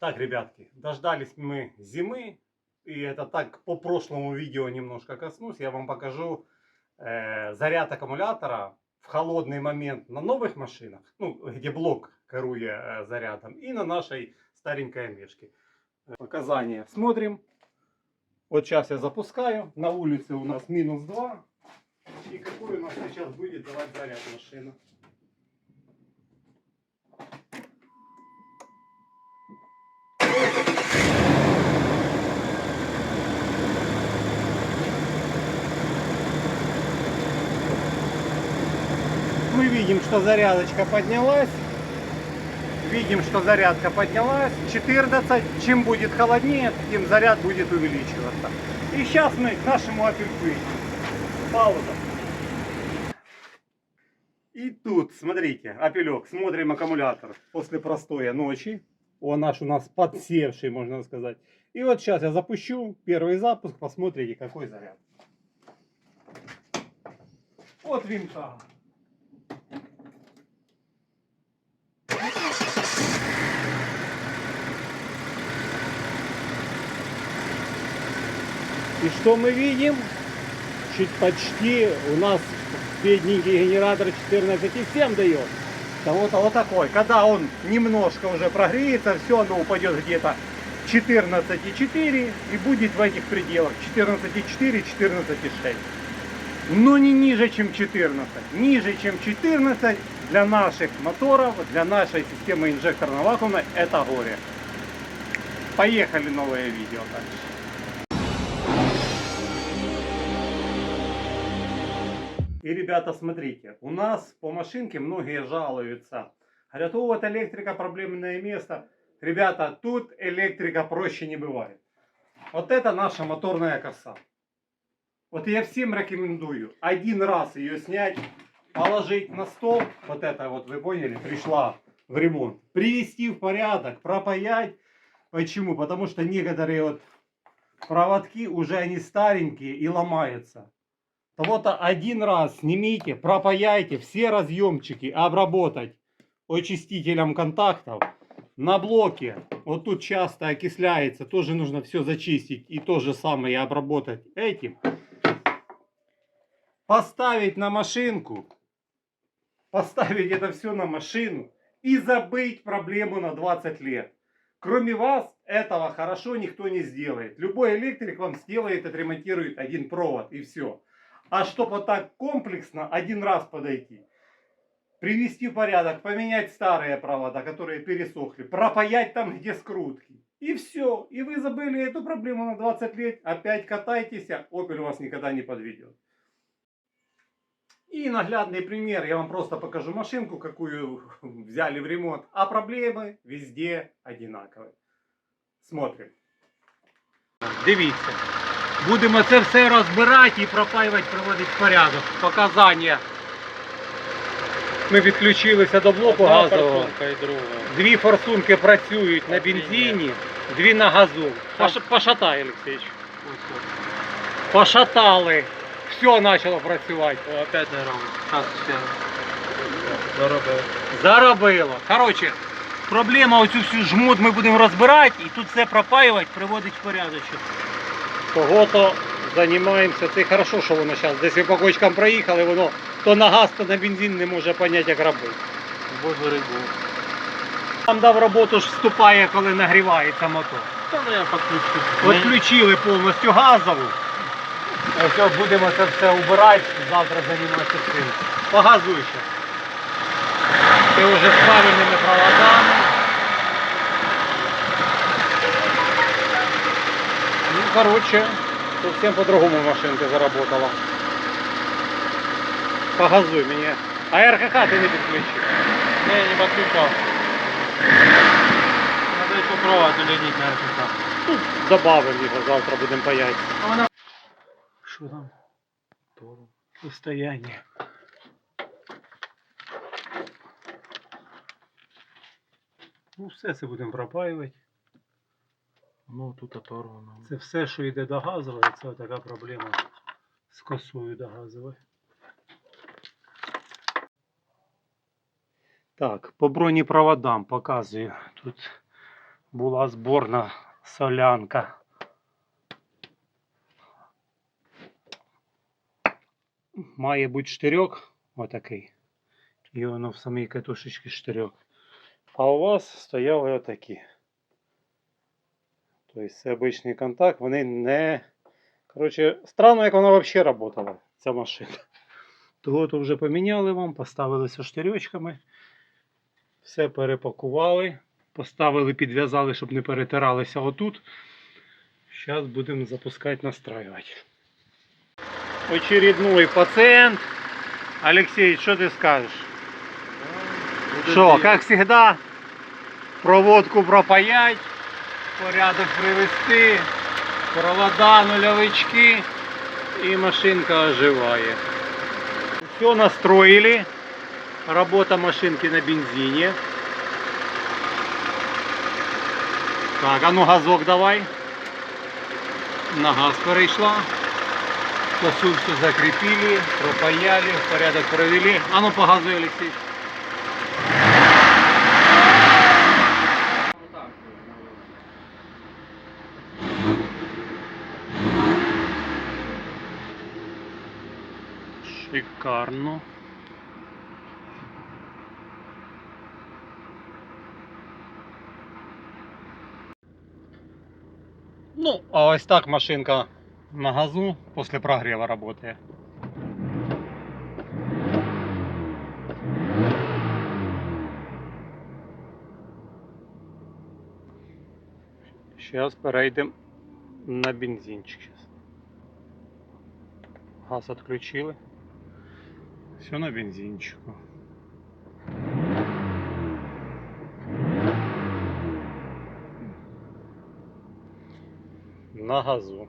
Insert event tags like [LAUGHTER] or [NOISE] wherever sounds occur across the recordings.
Так, ребятки, дождались мы зимы. И это так по прошлому видео немножко коснусь. Я вам покажу э, заряд аккумулятора в холодный момент на новых машинах, ну, где блок коруя э, зарядом, и на нашей старенькой мешке. Показания смотрим. Вот сейчас я запускаю. На улице у нас минус 2. И какой у нас сейчас будет давать заряд машина? Видим, что зарядочка поднялась. Видим, что зарядка поднялась. 14. Чем будет холоднее, тем заряд будет увеличиваться. И сейчас мы к нашему апельку идем. Пауза. И тут, смотрите, апелек, смотрим аккумулятор после простоя ночи. Он наш у нас подсевший, можно сказать. И вот сейчас я запущу первый запуск, посмотрите, какой заряд. Вот винта. И что мы видим? Чуть почти у нас бедненький генератор 14,7 дает. Да вот, вот такой. Когда он немножко уже прогреется, все оно упадет где-то 14,4 и будет в этих пределах 14,4, 14,6. Но не ниже, чем 14. Ниже, чем 14 для наших моторов, для нашей системы инжекторно-вакуумной это горе. Поехали новое видео дальше. И, ребята, смотрите, у нас по машинке многие жалуются. Говорят, о, вот электрика проблемное место. Ребята, тут электрика проще не бывает. Вот это наша моторная коса. Вот я всем рекомендую один раз ее снять, положить на стол. Вот это вот, вы поняли, пришла в ремонт. Привести в порядок, пропаять. Почему? Потому что некоторые вот проводки уже они старенькие и ломаются. Вот один раз снимите, пропаяйте все разъемчики, обработать очистителем контактов. На блоке, вот тут часто окисляется, тоже нужно все зачистить и то же самое обработать этим. Поставить на машинку, поставить это все на машину и забыть проблему на 20 лет. Кроме вас этого хорошо никто не сделает. Любой электрик вам сделает, отремонтирует один провод и все. А чтобы вот так комплексно один раз подойти, привести в порядок, поменять старые провода, которые пересохли, пропаять там, где скрутки. И все. И вы забыли эту проблему на 20 лет. Опять катайтесь, а Opel вас никогда не подведет. И наглядный пример. Я вам просто покажу машинку, какую [LAUGHS] взяли в ремонт. А проблемы везде одинаковые. Смотрим. Дивіться. Будемо це все розбирати і пропаювати, приводити в порядок. Показання. Ми підключилися до блоку газового. і друга. Дві форсунки працюють на бензині, дві на газу. Пош- Пошатай, Олексійович. Пошатали. Все почало працювати. О, опять не робить. Зараз ще. Заробив. Заробило. Коротше, проблема оцю всю жмут ми будемо розбирати і тут все пропаювати, приводити в порядочок. Того-то займаємося. Це хорошо, що воно зараз десь по кочкам проїхали, воно то на газ, то на бензин не може поняти, як робити. Боже рибу. Там дав роботу ж вступає, коли нагрівається мотор. Та ну я підключу. Відключили повністю газову. Ось будемо це все убирати, завтра займатися цим. Погазуй ще. Це вже з правильними проводами. Короче, совсем по-другому машинка заработала. Погазуй мені. А РХХ ти не підключив. Не, не підключав. Надо ще провод улінити на РКК. Ну, добавимо його, завтра будемо паяти. А вона... Що там? Состояние. Ну, все це будемо пропаювати. Ну тут оторвано. Це все, що йде до газової, це така проблема з косою до газової. Так, по бронепроводам показую. Тут була зборна солянка. Має бути штирьок, отакий. І воно в самій катушечці штирьок. А у вас стояли отакі. Тобто це обичний контакт, вони не. Коротше, странно, як вона взагалі працювала, ця машина. Того то вже поміняли вам, поставили зі штирьочками. Все перепакували, поставили, підв'язали, щоб не перетиралися отут. Зараз будемо запускати, настраювати. Очередной пациент. Алексей, что ты скажешь? Что, как всегда, проводку пропаять, порядок привести, провода, нулевички, и машинка оживает. Все настроили. Работа машинки на бензине. Так, а ну газок давай. На газ перейшла. Все закрепили, пропаяли, порядок провели. А ну погазуй, Алексей. Шикарно. Ну, а ось так машинка на газу после прогрева работает. Сейчас перейдем на бензинчик. Газ отключили. Все на бензинчику. На газу.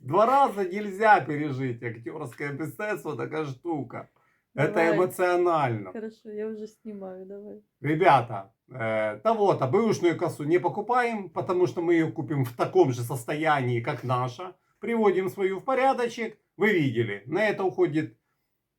Два раза нельзя пережить. Актерское мастерство такая штука. Это Давай. эмоционально. Хорошо, я уже снимаю, давай. Ребята, э, того-то бэушную косу не покупаем, потому что мы ее купим в таком же состоянии, как наша. Приводим свою в порядочек. Вы видели, на это уходит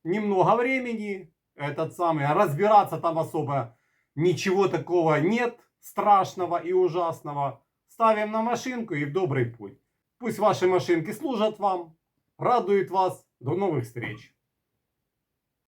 немного времени. Этот самый, а разбираться там особо ничего такого нет страшного и ужасного. Ставим на машинку и в добрый путь. Пусть ваши машинки служат вам, радуют вас. До новых встреч!